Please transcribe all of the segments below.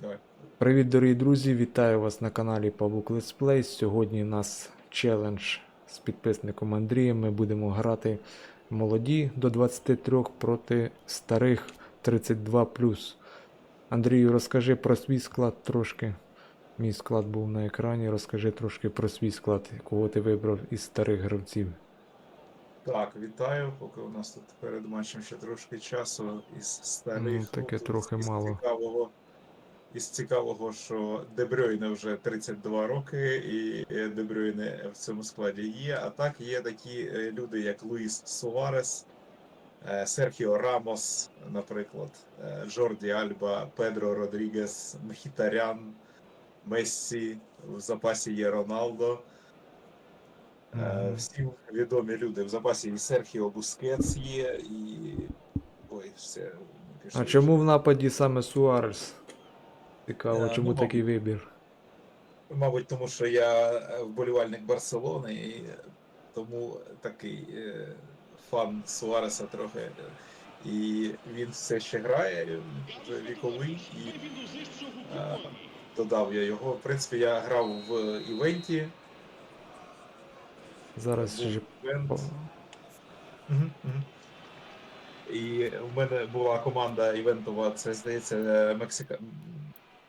Давай. Привіт, дорогі друзі! Вітаю вас на каналі Павук Play. Сьогодні у нас челендж з підписником Андрієм. Ми будемо грати молоді до 23 проти старих 32. Андрію, розкажи про свій склад трошки. Мій склад був на екрані. Розкажи трошки про свій склад, кого ти вибрав із старих гравців. Так, вітаю. Поки у нас тут перед матчем ще трошки часу із старих. Ну, таке трохи мало. Цікавого, із цікавого, що Дебрюйне вже 32 роки, і е, Дебрюйне в цьому складі є. А так є такі е, люди, як Луїс Суарес, е, Серхіо Рамос, наприклад, Джорді Альба, Педро Родрігес, Мхітарян, Мессі, в запасі є Роналдо. Е, Мгм. Всі відомі люди. В запасі і Серхіо Бускетс є, і. Ой, все. А чому в нападі саме Суарес? Цікаво, Е, чому ну, такий вибір? Мабуть, тому що я е, вболівальник Барселони, і тому такий е, фан Суареса трохи. І він все ще грає, вже віковий, і е, додав я його. В принципі, я грав в івенті. Зараз був же івент. Мгм, мгм. І в мене була команда івентова, це здається, Мексика.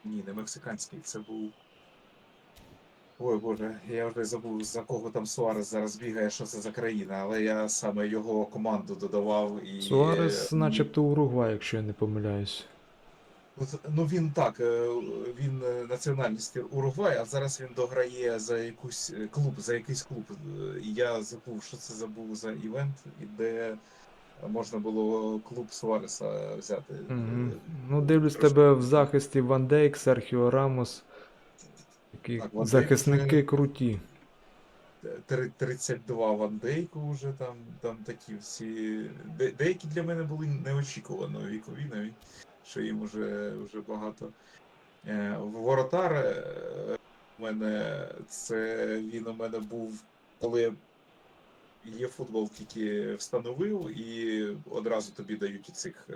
Ні, не мексиканський, це був. Ой Боже, я вже забув, за кого там Суарес зараз бігає, що це за країна, але я саме його команду додавав і. Суарес, е, начебто Уругвай, якщо я не помиляюсь. Ну, він так, е, він е, національності Уругвай, а зараз він дограє за якусь клуб, за якийсь клуб. Я забув, що це забув за івент, і де можна було клуб Суареса взяти. Угу. Е, Ну, дивлюсь трошки- тебе в захисті Ван Дейк, Серхіо Рамос. Такі Так, Ван Дейк захисники вже- круті. 32 Ван Дейку вже там, там такі всі. де- Деякі для мене були неочікувано вікові навіть, що їм вже, вже багато. Е, Воротар е, у мене це він у мене був, коли є футбол, тільки встановив, і одразу тобі дають цих е,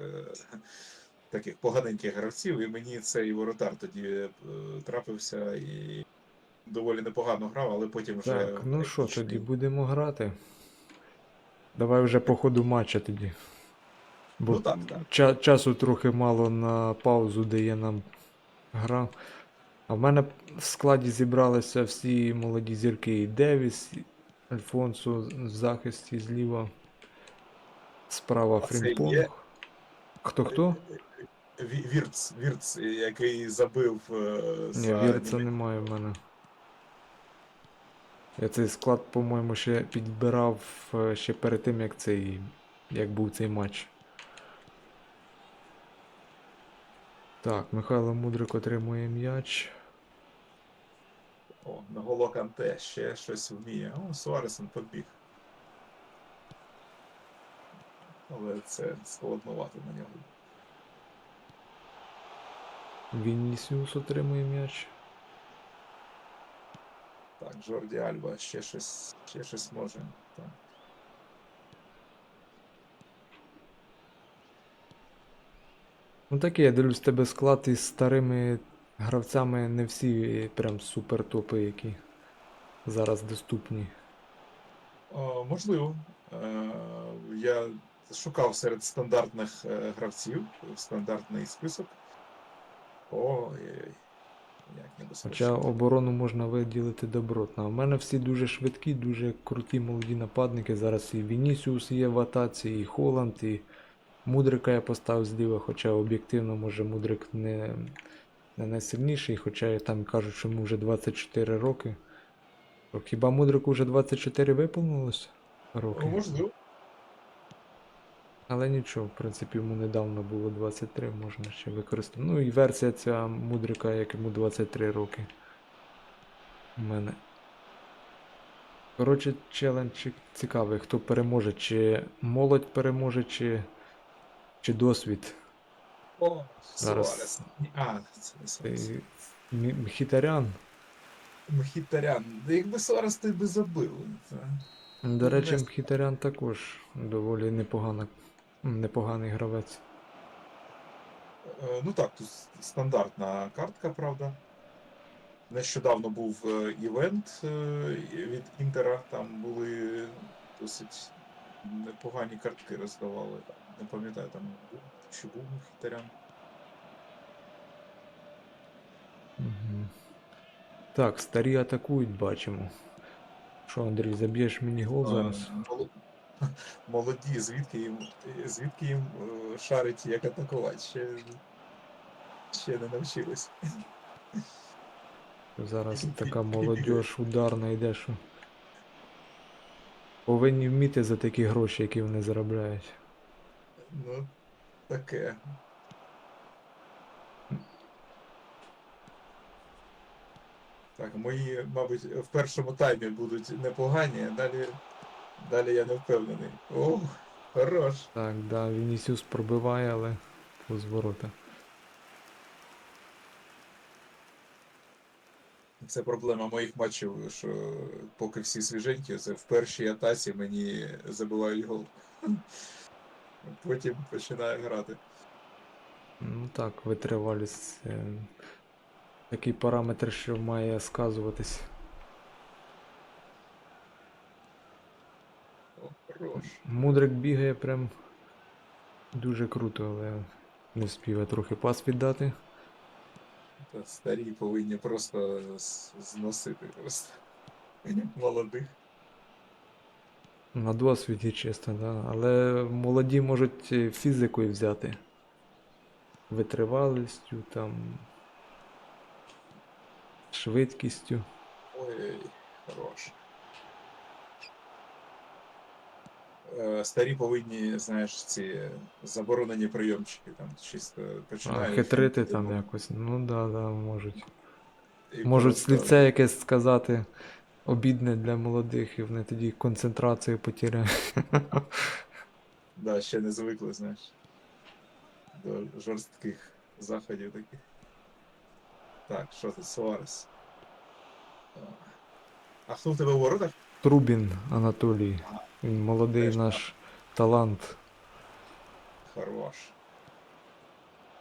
таких поганеньких гравців, і мені цей воротар тоді е, трапився і доволі непогано грав, але потім вже. Так, ну що тоді будемо грати. Давай вже по ходу матча тоді. Бо Ну так, так. ча- часу трохи мало на паузу дає нам гра. А в мене в складі зібралися всі молоді зірки і Девіс, і Альфонсо в захисті зліва. Справа Фрімпонг. Хто хто? Вірц, Вірц, який забив е, Ні, Вірца немає в мене. Я цей склад, по-моєму, ще підбирав е, ще перед тим, як цей. як був цей матч. Так, Михайло Мудрик отримує м'яч. О, Наголо Канте ще щось вміє. О, Суаресен побіг. Але це складновато на нього. Вінісіус отримує м'яч. Так, Джорді Альба ще щось, ще щось може. Так. Ну таке, я дивлюсь, тебе склад із старими гравцями не всі прям супер топи, які зараз доступні. О, можливо. Е, я шукав серед стандартних е, гравців стандартний список. Ой-ой-ой. Хоча оборону можна виділити добротно. В мене всі дуже швидкі, дуже круті молоді нападники. Зараз і Вінісіус є в атаці, і Холланд, і Мудрика я поставив зліва, хоча об'єктивно, може, Мудрик не, не найсильніший, хоча там кажуть, що йому вже 24 роки. Хіба Мудрику вже 24 виповнилось роки? Можливо. Але нічого, в принципі, йому недавно було 23, можна ще використати. Ну і версія ця мудрика, як йому 23 роки. У мене. Коротше, челендж цікавий, хто переможе, чи молодь переможе, чи, чи досвід. О. Суарес. А, це. Мхітарян. Мхітарян. Да Якби Суарес ти би забив. Це... До речі. Мхітарян також доволі непогана, непоганий гравець. Е, Ну так, тут стандартна картка, правда. Нещодавно був е, івент е, від Інтера, там були досить непогані картки роздавали. Не пам'ятаю, там чи був. Угу. Так, старі атакують, бачимо. Що, Андрій, заб'єш мені гол зараз? Е, Молоді, звідки їм, звідки їм е, шарить, як атакувати? Ще, ще не навчились. Зараз така молодь ударна йде, що. Повинні вміти за такі гроші, які вони заробляють. Ну, таке. Так, мої, мабуть, в першому таймі будуть непогані, а далі, далі я не впевнений. О, хорош. Так, да, Вінісіус пробиває, але повз ворота. Це проблема моїх матчів, що поки всі свіженькі, це в першій атаці мені забивають гол. Потім починаю грати. Ну так, витривалість. Це такий параметр, що має сказуватись. О, хорош. Мудрик бігає прям дуже круто, але не вспіває трохи пас віддати. Та старі повинні просто з- зносити просто молодих. На досвіді чисто, да. Але молоді можуть фізикою взяти. Витривалістю, там. Швидкістю. Ой, хорош. Е, Старі повинні, знаєш, ці заборонені прийомчики там чисто А, хитрити там ну, якось. Ну да, да, можуть. і Можуть просто- слівце якесь сказати обідне для молодих, і вони тоді концентрацію потеряють. Да, ще не звикли, знаєш. До жорстких заходів таких. Так, що тут, Суарес? А хто в тебе у воротах? Трубін Анатолій. Він молодий Теж наш талант. Хорош.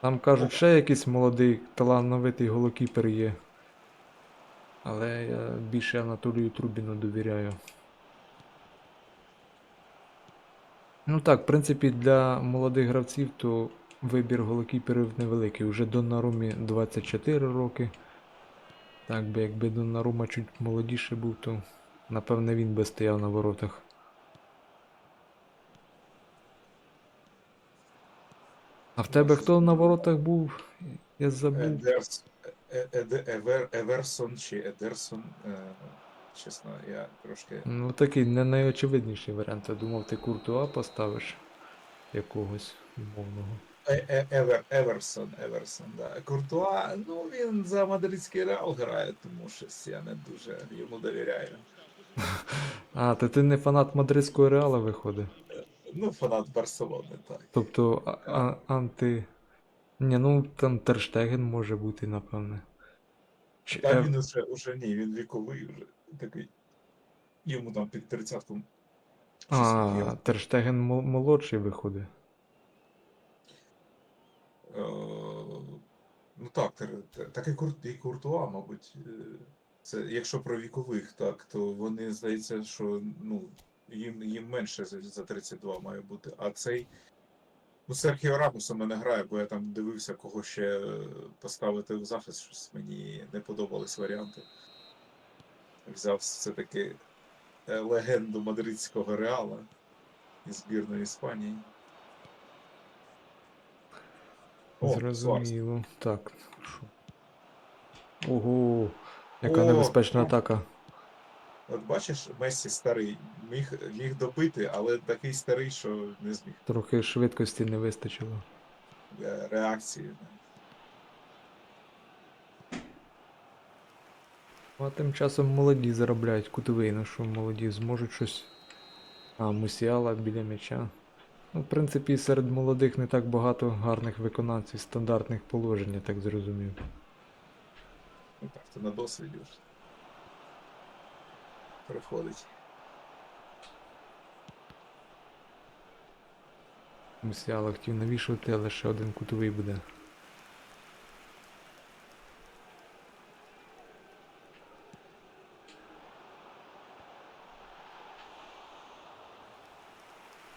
Там кажуть, ще якийсь молодий талановитий голокіпер є. Але я більше Анатолію Трубіну довіряю. Ну так, в принципі, для молодих гравців то вибір голокіперів невеликий. Уже Доннарумі 24 роки. Так би якби Доннарума чуть молодіше був, то напевне він би стояв на воротах. А в тебе хто на воротах був? Я забув. Евер, Еверсон чи Едерсон. Е, чесно, я трошки. Ну такий не найочевидніший варіант. Я думав, ти Куртуа поставиш якогось умовного. Е- е- Евер, Еверсон, Еверсон, да. Куртуа, ну він за мадридський реал грає, тому щось я не дуже йому довіряю. А, то ти не фанат мадридського реала виходить. Ну, фанат Барселони, так. Тобто а- а- анти. Ні, ну там Терштеген може бути, напевне. Чи Та він уже, уже ні, він віковий вже такий. Йому там під 30 А, Терштеген мол- молодший виходить. Е, Ну так, так і, Кур, і Куртуа, мабуть. е, Це, якщо про вікових, так, то вони, здається, що ну, їм, їм менше за 32 має бути. А цей. Ну, Серхіо Рамос у мене грає, бо я там дивився, кого ще е, поставити в захист, щось мені не подобались варіанти. Взяв все-таки е, легенду мадридського реала із збірної Іспанії. О. Зрозуміло. Так. Ого, яка О, небезпечна атака. От бачиш, Месі старий, міг, міг добити, але такий старий, що не зміг Трохи швидкості не вистачило. Е, реакції. А тим часом молоді заробляють кутовий, ну що молоді зможуть щось. А, Мусіала біля м'яча. Ну, в принципі, серед молодих не так багато гарних виконавців стандартних положень, я так зрозумів. Ну так, то на досвіді вже приходить. Мусіала хотів навішувати, але ще один кутовий буде.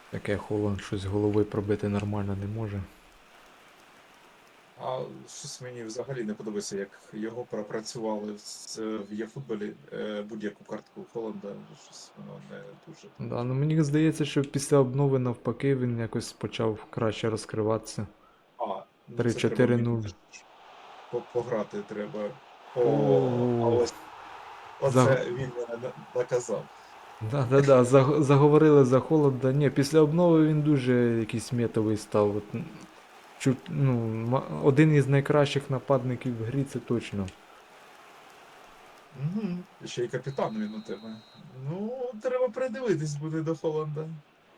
Таке холон щось з голови пробити нормально не може. А щось мені взагалі не подобається, як його пропрацювали в, є-футболі е, будь-яку картку Холланда. Щось воно не дуже. Да, ну мені здається, що після обнови навпаки він якось почав краще розкриватися. А, ну, 3-4-0. це треба мені по- Пограти треба. О, а ось. Оце За- він наказав. Да, да, да, заг- заговорили за Холланда. Ні, після обнови він дуже якийсь метовий став. Чуть, ну, один із найкращих нападників в грі, це точно. Угу. Ще й капітан він у тебе. Ну, треба придивитись буде до Холланда.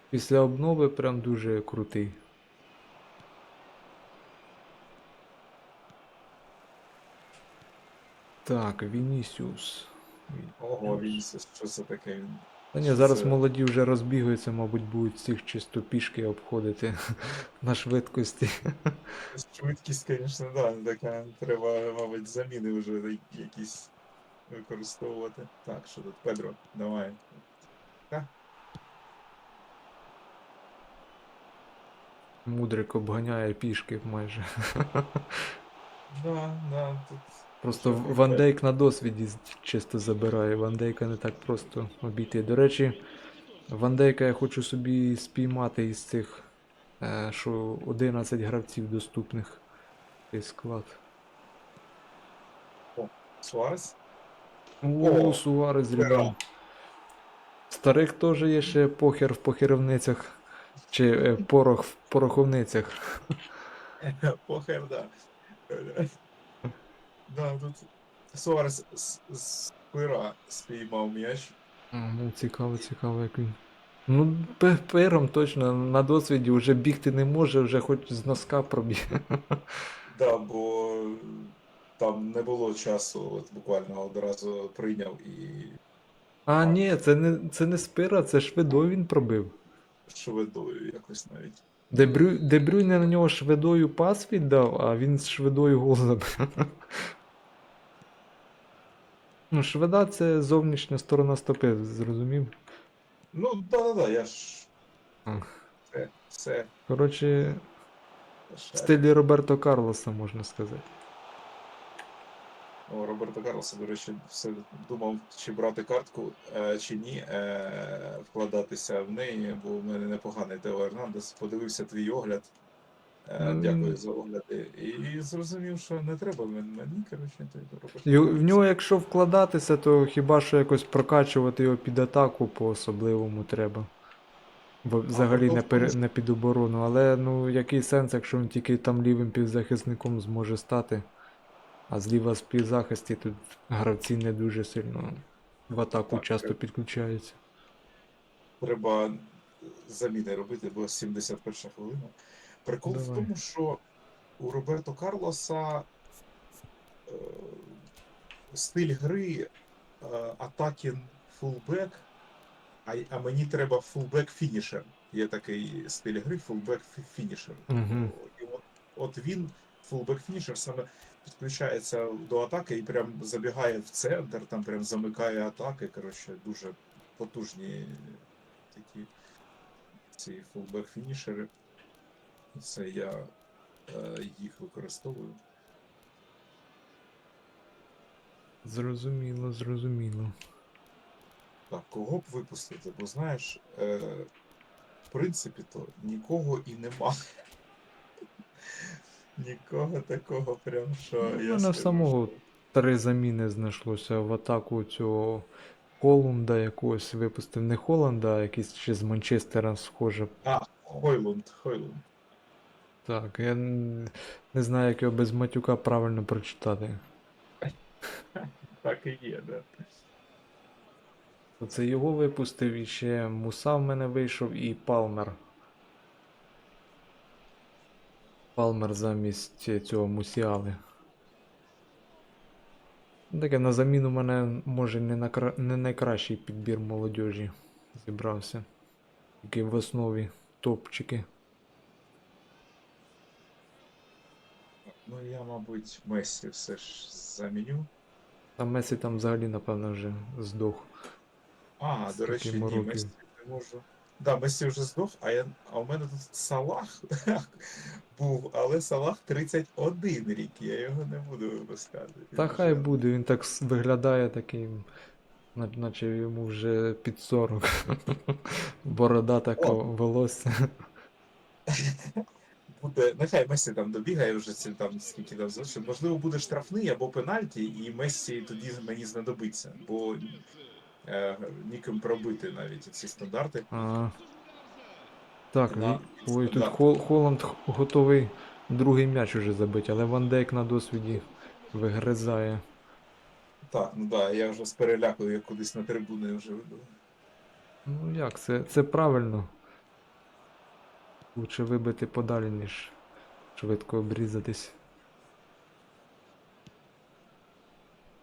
Після обнови прям дуже крутий. Так, Вінісіус. Ого, він що це таке? Він Та ні, зараз Це- молоді вже розбігаються, мабуть, будуть всіх чисто пішки обходити на швидкості. Швидкість, звісно, да, така. Треба, мабуть, заміни вже якісь використовувати. Так, що тут, Педро, давай. Мудрик обганяє пішки майже. Да, да, тут. Просто Що Ван? Дейк на досвіді чисто забирає. Ван Дейка не так просто обійти. До речі, Ван Дейка я хочу собі спіймати із цих, е, що 11 гравців доступних. Цей склад. Суарес? О, О, Суарес, ребят. Старих теж є ще похер в похерівницях. Чи е, порох в пороховницях. Похер, да. Да, тут Суарес з, з пира спіймав м'яч. Ну, цікаво, цікаво, як він. Ну, пе- пером точно на досвіді вже бігти не може, вже хоч з носка пробіг. Да, бо там не було часу, от буквально одразу прийняв і А, ні, це не, це не спира, це швидою він пробив. швидою якось навіть. Дебрю, Дебрюйне на нього швидою пас віддав, а він з швидою гол забив. Ну, шведа це зовнішня сторона стопи, зрозумів? Ну, да-да-да, я ж. А. Все. Коротше, в стилі Роберто Карлоса, можна сказати. О, Роберто Карлоса, до речі, все думав, чи брати картку, е, чи ні, е, вкладатися в неї, бо в мене непоганий Тео Ернандес. Подивився твій огляд. Е, Ну, дякую за огляди. І зрозумів, що не треба мен- мені, коротше, Роберт І в нього, якщо вкладатися, то хіба що якось прокачувати його під атаку по-особливому треба. Бо взагалі то не, пер... не під оборону. Але ну який сенс, якщо він тільки там лівим півзахисником зможе стати. А зліва з півзахисті тут гравці не дуже сильно в атаку Так, часто треба. підключаються. треба заміни робити, бо 71 хвилина. Прикол в тому, що у Роберто Карлоса е, стиль гри е, атаки фулбек, а, а мені треба фулбек фінішер. Є такий стиль гри фулбек фінішер. Мгм. І от, от він, фулбек фінішер, саме підключається до атаки і прям забігає в центр, там прям замикає атаки. Коротше, дуже потужні такі ці фулбек фінішери. Це я е, їх використовую. Зрозуміло, зрозуміло. Так, кого б випустити? Бо знаєш, е, в принципі, то нікого і нема. Нікого такого прям, що Ну, я в мене самого що- Три заміни знайшлося в атаку цього Холланда якогось випустив. Не Холланда, а якийсь ще з Манчестера схоже. А, Хойлунд, Хойлунд. Так, я не знаю, як його без матюка правильно прочитати. Так і є, да. Оце його випустив і ще Муса в мене вийшов і Палмер. Палмер замість цього Мусіали. Таке на заміну мене може не, накра... не найкращий підбір молодіжі зібрався. Який в основі топчики. Ну я, мабуть, Месі все ж заміню. А Месі там взагалі, напевно, вже здох. А, до речі, ні. Месі не можу. Да, Месі вже здох, а, я, а у мене тут Салах був, але Салах 31 рік, я його не буду випускати. Та Він хай вже- буде, він так виглядає таким, наче йому вже під 40. Борода така, волосся. Буде, нехай Месі там добігає вже ці там скільки там залишилось. Можливо, буде штрафний або пенальті, і Месі тоді мені знадобиться, бо е, ніким пробити навіть ці стандарти. А. Так, Да, ой, тут стандарт. Хол- Холланд готовий другий м'яч уже забити, але Ван Дейк на досвіді вигризає. Так, ну да, я вже з переляку, я кудись на трибуни вже вибив. Ну як, це, це правильно. Лучше вибити подалі, ніж швидко обрізатись.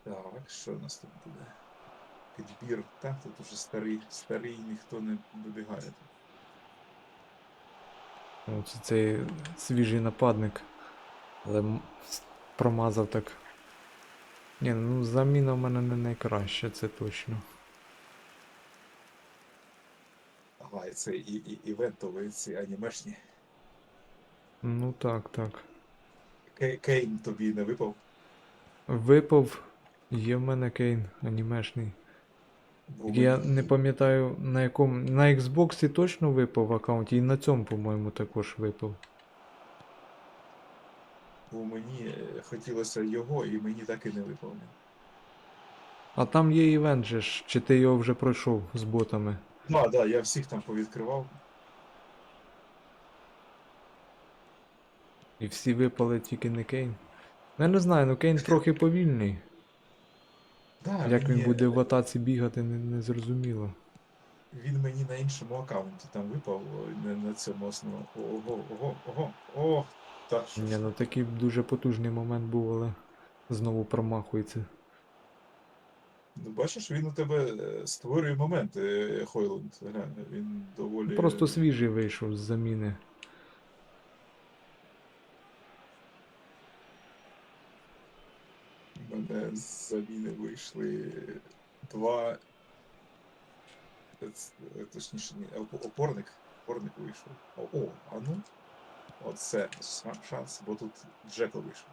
Так, що у нас тут буде? Підбір. Так, тут уже старий, старий ніхто не вибігає. Оце цей свіжий нападник. Але промазав так. Ні, ну заміна в мене не найкраща, це точно. Ага, і це і, і, івентові, ці анімешні. Ну так, так. Кей- Кейн тобі не випав. Випав. Є в мене Кейн анімешний. Бо Я мені- не пам'ятаю на якому. На Xbox точно випав в аккаунті, і на цьому, по-моєму, також випав. Бо мені е, хотілося його, і мені так і не випав. А там є івент же ж, чи ти його вже пройшов з ботами? Ну, а, да, я всіх там повідкривав. І всі випали, тільки не Кейн. Ну, Я не знаю, ну Кейн трохи повільний. Да, Як він мені- буде в атаці бігати, не, не зрозуміло. Він мені на іншому аккаунті там випав, о, не на цьому основному. Ого, ого, ого, о, так. що Ні, ж. ну такий дуже потужний момент був, але знову промахується. Ну, бачиш, він у тебе е, створює моменти, Хойланд. Глянь, він доволі. Просто свіжий вийшов з заміни. У мене з заміни вийшли два. е, е, Точніше, ні, опорник. Опорник вийшов. О, а ну. Оце ша- шанс, бо тут Джекл вийшов.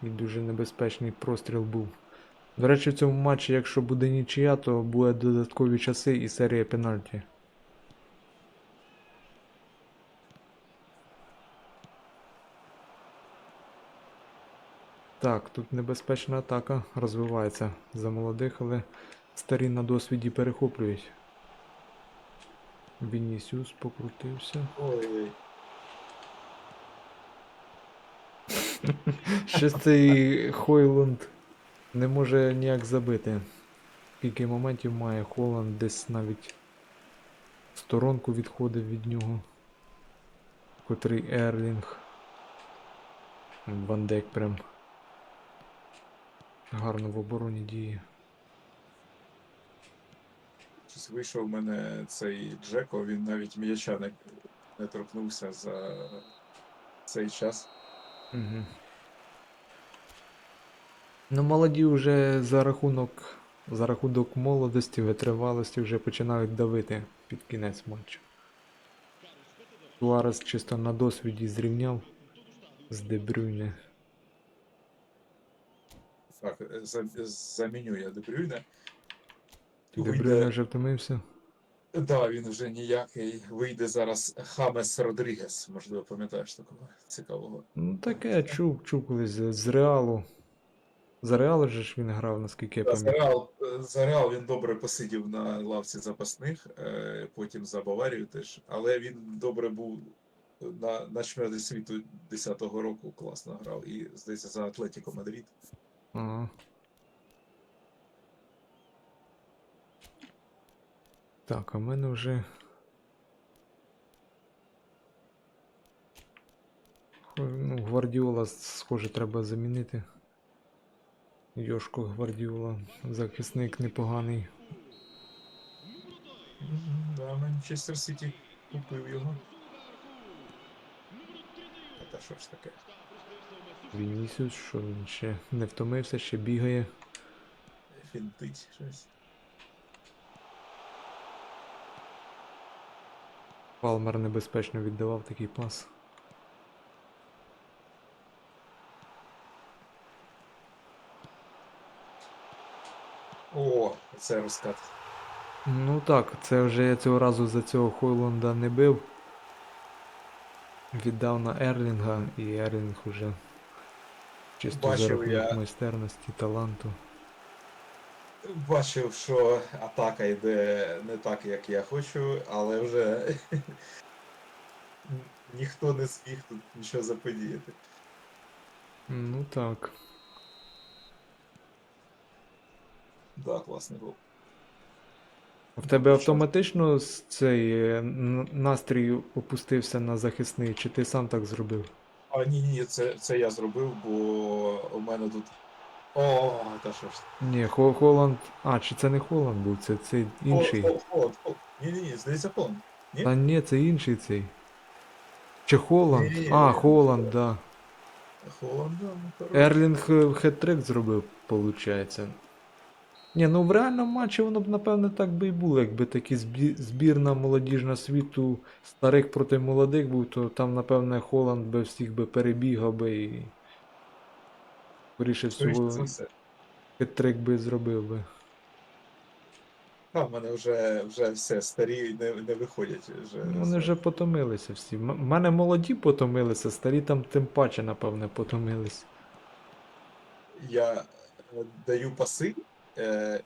Такий дуже небезпечний простріл був. До речі, в цьому матчі, якщо буде нічия, то буде додаткові часи і серія пенальті. Так, тут небезпечна атака розвивається за молодих, але старі на досвіді перехоплюють. Вінісіус покрутився. Ой, Щось цей Хойланд не може ніяк забити. Скільки моментів має Холланд десь навіть сторонку відходив від нього. Котрий Ерлінг. Ван Дейк прям гарно в обороні діє. щось вийшов у мене цей Джеко, він навіть м'яча не, не торкнувся за цей час. Угу. Ну, молоді вже за рахунок, за рахунок молодості, витривалості вже починають давити під кінець матчу. Суарес чисто на досвіді зрівняв з Дебрюйне. Так, е, за, заміню я Дебрюйне. Дебрюйне вже втомився. Да, він вже ніякий. Вийде зараз Хамес Родрігес, можливо, пам'ятаєш такого цікавого. Ну таке я чув, чув колись з з Реалу. За Реал же ж він грав, наскільки я Да, за, пам'ятаю. Реал, за Реал він добре посидів на лавці запасних, е, потім за Баварію теж. Але він добре був на, на чемпіонаті світу 10-го року, класно грав. І, здається, за Атлетіко Мадрид. Ага. Так, а в мене вже. Ну, Гвардіола, схоже, треба замінити. Йошко Гвардіола, захисник непоганий. Да, Манчестер Сіті купив його. Та що ж таке? Вінісіус, що він ще не втомився, ще бігає. Фінтить щось. Палмер небезпечно віддавав такий пас. О, це розкат. Ну так, це вже я цього разу за цього Хойлунда не бив. Віддав на Ерлінга, і Ерлінг уже чисто Бачив за рахунок я. майстерності, таланту. Бачив, що атака йде не так, як я хочу, але вже ніхто не зміг тут нічого заподіяти. Ну так. Да, класний гол. В тебе автоматично цей е, настрій опустився на захисний, чи ти сам так зробив? А ні, ні, це, це я зробив, бо у мене тут. О, та що ж. Ні, Хо- Холланд. А, чи це не Холланд був, це цей інший. Холод, холод, холод. Ні, ні, ні, здається, Холод. Ні? Та ні, це інший цей. Чи Холланд? Ні-ні-ні. А, Холланд, да. Холод, да, ну, хорош. Ерлінг е, хет-трик зробив, виходить. Ні, ну в реальному матчі воно б напевне так би і було, якби такі збі- збірна молодіжна світу старих проти молодих був, то там, напевне, Холланд би всіх би перебігав би і. За все. хет-трик би зробив би. А, в мене вже, вже все, старі не, не виходять. Вже, Ну, Вони вже потомилися всі. У мене молоді потомилися, старі там тим паче, напевне, потомились. Я е, даю паси, е,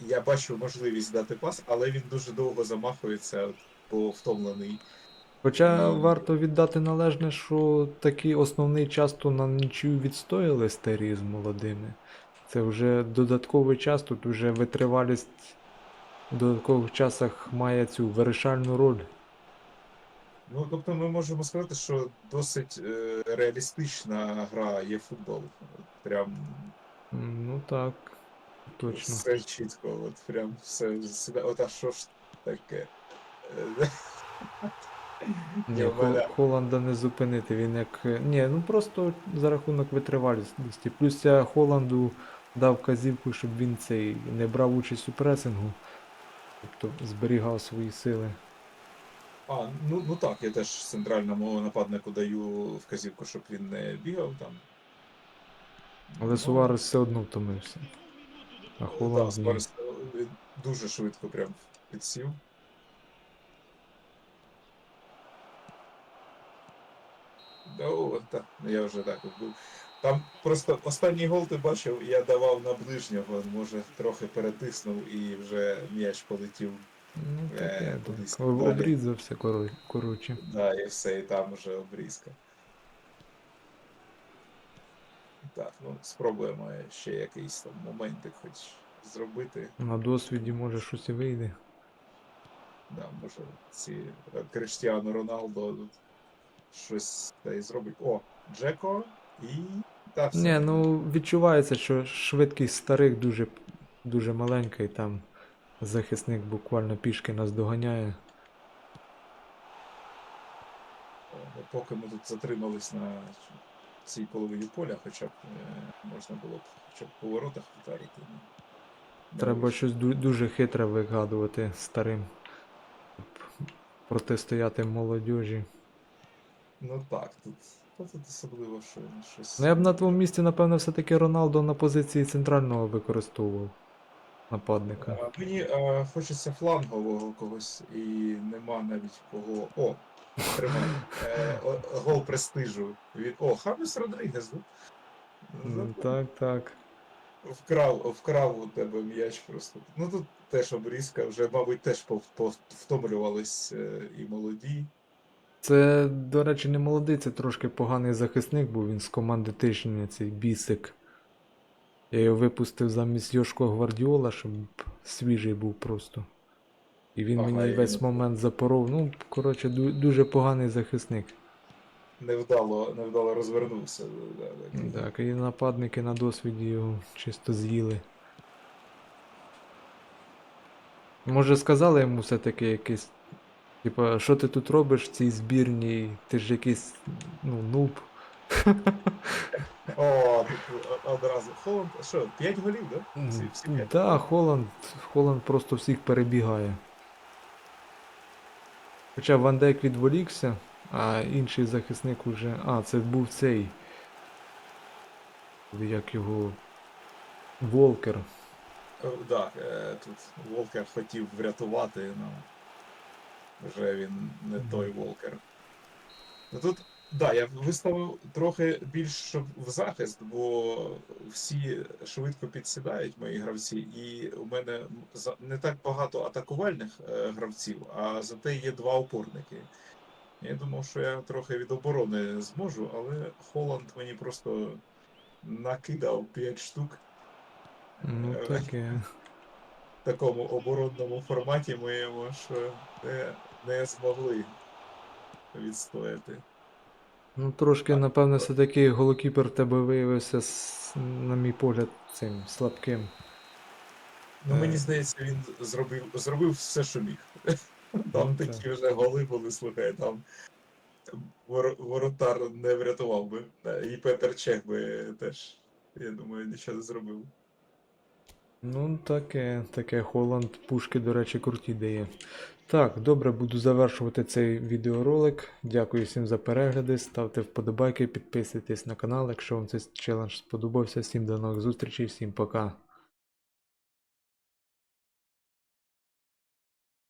я бачу можливість дати пас, але він дуже довго замахується, бо втомлений. Хоча варто віддати належне, що такий основний часто на нічию відстояли старі з молодими. Це вже додатковий час, тут вже витривалість в додаткових часах має цю вирішальну роль. Ну, тобто ми можемо сказати, що досить е, реалістична гра є футбол. Прям Ну так, точно. все чітко, от прям все. От а що ж таке? Е, Ні, Холланда не зупинити. Він як. е, Ні, ну просто за рахунок витривалісті. Плюс я Холланду дав казівку, щоб він цей не брав участь у пресингу. Тобто зберігав свої сили. А, ну, ну так, я теж центральному нападнику даю вказівку, щоб він не бігав там. Але Ну, Суварес все одно втомився. А Да, Холланд ні. Суарес, е, він дуже швидко прям підсів. О, та, ну я вже так був. Там просто останній гол ти бачив, я давав на ближнього, може трохи перетиснув і вже м'яч полетів. Ну Е, таке, так. Об- Обрізався коро- коротше. Да, і все, і там вже обрізка. Так, ну спробуємо ще якийсь там моментик хоч зробити. На досвіді може щось і вийде. Да, може ці е, Криштіану Роналдо щось та й зробить. О, Джеко і. Та, все. Ні, ну відчувається, що швидкість старих дуже, дуже маленька, і там захисник буквально пішки нас доганяє. Ну, Поки ми тут затримались на цій половині поля, хоча б е, можна було б хоча б по воротах вдарити. ну, Треба щось дуже хитре вигадувати старим. Протистояти молодіжі. Ну так, тут, тут особливо, що щось. Ну я б на твоєму місці, напевно, все-таки Роналдо на позиції центрального використовував нападника. А, Мені е, хочеться флангового когось, і нема навіть кого. О, тримай. Е, о- гол престижу. Від... О, Хаміс Родригес, ну? Ну, Так, так. Вкрав, вкрав у тебе м'яч просто. Ну тут теж обрізка, вже, мабуть, теж пов- пов- втомлювались е, і молоді. Це, до речі, не молодий, це трошки поганий захисник був, він з команди тижня, цей бісик. Я його випустив замість Йошко Гвардіола, щоб свіжий був просто. І він Ага, мені весь момент запоров. Ну, коротше, дуже поганий захисник. Невдало, невдало розвернувся. Так. Так, і нападники на досвіді його чисто з'їли. Може, сказали йому все-таки якесь. Типа, що ти тут робиш в цій збірній? Ти ж якийсь, ну, нуб. О, тут одразу. Холланд, що, 5 голів, да? Всі, всі Так, п'ять? да, Холланд, Холланд просто всіх перебігає. Хоча Ван Дейк відволікся, а інший захисник уже. А, це був цей. Як його. Волкер. Е, Да, е, тут Волкер хотів врятувати, ну вже він не той Волкер. Ну тут, да, я виставив трохи більш в захист, бо всі швидко підсідають мої гравці, і у мене не так багато атакувальних е, гравців, а зате є два опорники. Я думав, що я трохи від оборони зможу, але Холланд мені просто накидав 5 штук. Ну Е, таке. в такому оборонному форматі моєму, що не, не змогли відстояти. Ну трошки, напевно, все-таки голокіпер тебе виявився, на мій погляд, цим слабким. Ну, мені Е. здається, він зробив, зробив все, що міг. Там Ну, такі так. вже голи були, слухай, там воротар не врятував би. Е, І Петер Чех би теж, я думаю, нічого не зробив. Ну, таке, таке Холланд пушки, до речі, круті дає. Так, добре, буду завершувати цей відеоролик. Дякую всім за перегляди. Ставте вподобайки, підписуйтесь на канал, якщо вам цей челендж сподобався. Всім до нових зустрічей, всім пока.